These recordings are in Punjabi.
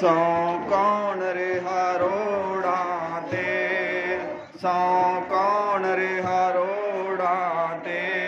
ਸੌ ਕੌਣ ਰਿਹਾ ਰੋੜਾਂ ਤੇ? ਸੌ ਕੌਣ ਰਿਹਾ ਰੋੜਾਂ ਤੇ?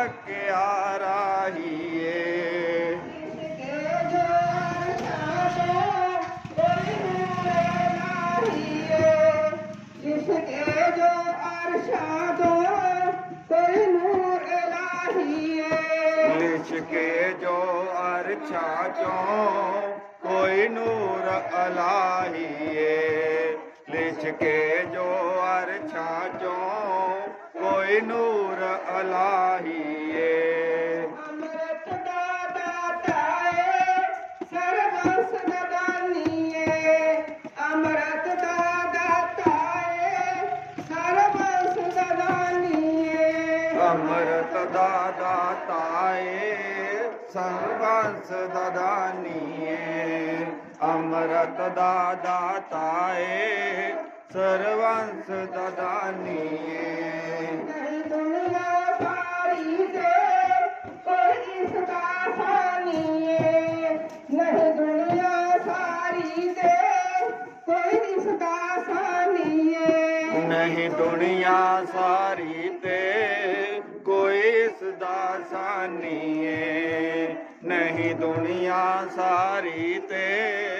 ਥੱਕਿਆ ਰਾਹੀਏ। ਕੇ ਜੋ ਕੋਈ ਨੂਰੇ ਲਾਹੀਏ ਜਿਸ ਕੇ ਜੋ ਅਰਸ਼ਾਂ ਤੋਂ ਕੋਈ ਨੂਰ ਲਾਹੀਏ ਲਿਸ਼ਕੇ ਜੋ ਅਰਛਾ ਚੋਂ ਕੋਈ ਨੂਰ ਅਲਾਹੀਏ। ਲਿਸ਼ਕੇ ਜੋ ਅਰਛਾ ਚੋਂ ਕੋਈ ਨੂਰ ਅਲਾਹੀਏ। ਅੰਮ੍ਰਿਤ ਦਾ ਦਾਤਾ ਏ ਸਰਬੰਸ ਦਾ ਦਾਨੀਏ ਅੰਮ੍ਰਿਤ ਦਾ ਦਾਤਾ ਏ ਅੰਮ੍ਰਿਤ ਦਾ ਦਾਤਾ ਏ ਸਰਬੰਸ ਦਾ ਦਾਨੀਏ ਅੰਮ੍ਰਿਤ ਦਾ ਦਾਤਾ ਏ ਸਰਬੰਸ ਦਾ ਦਾਨੀਏ ਨਹੀਂ ਦੁਨੀਆ ਸਾਰੀ ਦੇ ਕੋਈ ਇਸ ਦਾ ਸਾਨੀਏ। ਨਹੀਂ ਦੁਨੀਆ ਸਾਰੀ ਤੇ ਕੋਈ ਇਸ ਦਾ ਸਾਨੀਏ। ਨਹੀਂ ਦੁਨੀਆ ਸਾਰੀ ਤੇ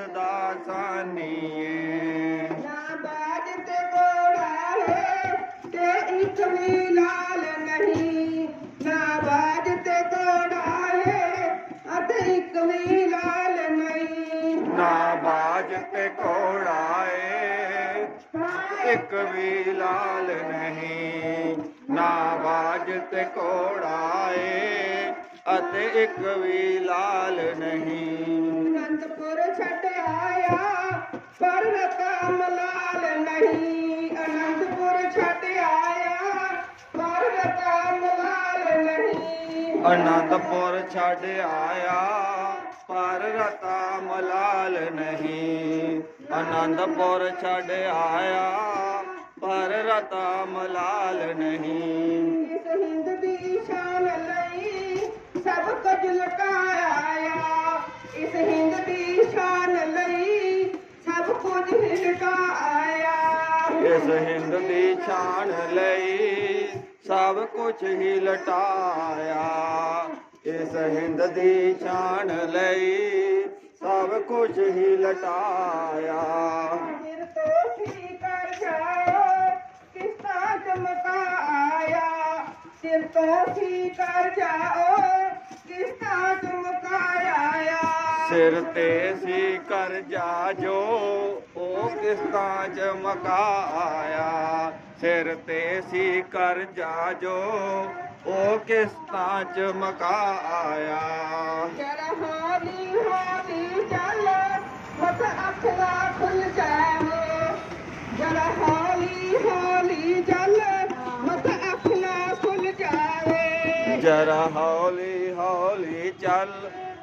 ਕੋਈ ਇਸ ਦਾ ਸਾਨੀਏ। ਨਾ ਬਾਜ ਤੇ ਕੋੜਾ ਹੈ ਤੇ ਇੱਕ ਵੀ ਲਾਲ ਨਹੀਂ। ਨਾ ਬਾਜ ਤੇ ਕੋੜਾ ਹੈ ਅਤੇ ਇੱਕ ਵੀ ਲਾਲ ਨਹੀਂ। ਨਾ ਬਾਜ ਤੇ ਘੋੜਾ ਏ ਇੱਕ ਵੀ ਲਾਲ ਨਹੀਂ। ਨਾ ਬਾਜ ਤੇ ਘੋੜਾ ਏ ਅਤੇ ਇੱਕ ਵੀ ਲਾਲ ਅਨੰਦਪੁਰ ਛੱਡ ਆਇਆ ਪਰ ਰਤਾ ਮਲਾਲ ਨਹੀਂ। ਅਨੰਦਪੁਰ ਛੱਡ ਆਇਆ ਪਰ ਰਤਾ ਮਲਾਲ ਨਹੀਂ। ਹਿੰਦ ਦੀ ਸ਼ਾਨ ਲਈ ਸਭ ਕੁਝ ਲੁਕਾਇਆ ਇਸ ਹਿੰਦ ਦੀ ਸ਼ਾਨ ਲਈ ਸਭ ਕੁਝ ਲੁਕਾਇਆ ਇਸ ਹਿੰਦ ਦੀ ਛਾਣ ਲਈ ਸਭ ਕੁਝ ਹੀ ਲਟਾਇਆ। ਇਸ ਹਿੰਦ ਦੀ ਛਾਣ ਲਈ ਸਭ ਕੁਝ ਹੀ ਲਟਾਇਆ। ਫਿਰ ਤੋਂ ਸੀ ਕਰ ਜਾਓ ਕਿਸਤਾ ਚਮਕਾ ਆਇਆ। ਸਿਰ ਤੋਂ ਸੀ ਕਰ ਸਿਰ ਤੇ ਕਰਜਾ ਜੋ ਉਹ ਕਿਸ਼ਤਾਂ ਚ ਮਕਾ ਆਇਆ ਸਿਰ ਤੇ ਸੀ ਕਰਜਾ ਜੋ ਉਹ ਕਿਸ਼ਤਾਂ ਚ ਮਕਾ ਆਇਆ। ਜਰਾ ਹੌਲੀ ਹੌਲੀ ਚੱਲ ਮਤ ਅੱਖ ਖੁੱਲ ਜਾਵੇ ਜਰਾ ਹੌਲੀ ਹੌਲੀ ਚੱਲ ਮਤ ਅੱਖ ਖੁੱਲ ਜਾਵੇ ਜਰਾ ਹੌਲੀ ਹੌਲੀ ਚੱਲ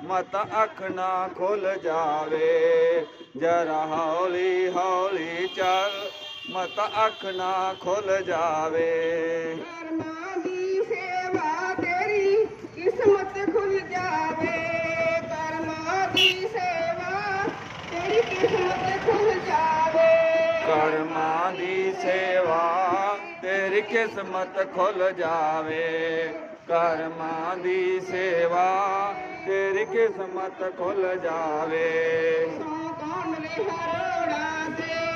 ਮਤ ਅੱਖ ਨਾ ਖੁੱਲ ਜਾਵੇ। ਜਰਾ ਹੌਲੀ ਹੌਲੀ ਚੱਲ ਮਤ ਅੱਖ ਨਾ ਖੁੱਲ ਜਾਵੇ। ਕਰਮਾਂ ਦੀ ਸੇਵਾ ਤੇਰੀ ਕਿਸਮਤ ਖੁੱਲ ਜਾਵੇ। ਕਰਮਾਂ ਦੀ ਸੇਵਾ ਤੇਰੀ ਕਿਸਮਤ ਖੁੱਲ ਜਾਵੇ। ਕਰਮਾਂ ਦੀ ਸੇਵਾ ਤੇਰੀ ਕਿਸਮਤ ਖੁੱਲ ਜਾਵੇ। ਕਰਮਾਂ ਦੀ ਸੇਵਾ ਤੇਰੀ ਕਿਸਮਤ ਖੁੱਲ ਜਾਵੇ। ਸੋ ਕੌਣ ਲਈ ਹਰੋੜਾ ਦੇ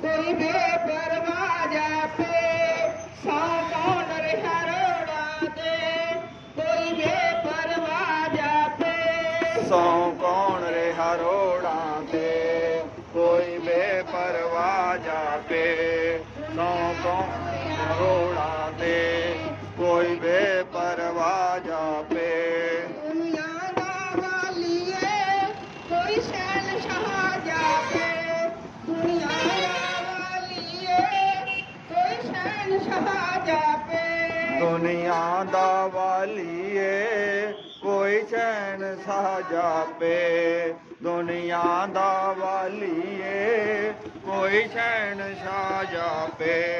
ਕੋਈ ਬੇਪਰਵਾਹ ਜਾਪੇ ਸੌ ਕੌਣ ਨੇ ਹਰੋੜਾ ਤੇ? ਕੋਈ ਬੇਪਰਵਾਹ ਜਾਪੇ। ਸੌ ਕੌਣ ਰਿਹਾ ਰੋੜਾਂ ਤੇ? ਕੋਈ ਬੇਪਰਵਾਹ ਜਾਪੇ। ਸੌ ਕੌਣ ਰੋੜਾਂ ਤੇ ਕੋਈ ਬੇਪਰਵਾਹ ਜਾਪੇ ਦੁਨੀਆ ਦਾ ਵਾਲੀਏ ਕੋਈ ਸ਼ੈਨ ਸ਼ਾਹ ਜਾਪੇ। ਦੁਨੀਆ ਦਾ ਵਾਲੀਏ, ਕੋਈ ਚੈਨ ਸਾ ਜਾਪੇ। ਦੁਨੀਆ ਦਾ ਵਾਲੀਏ, ਕੋਈ ਚੈਨ ਸਾ ਜਾਪੇ।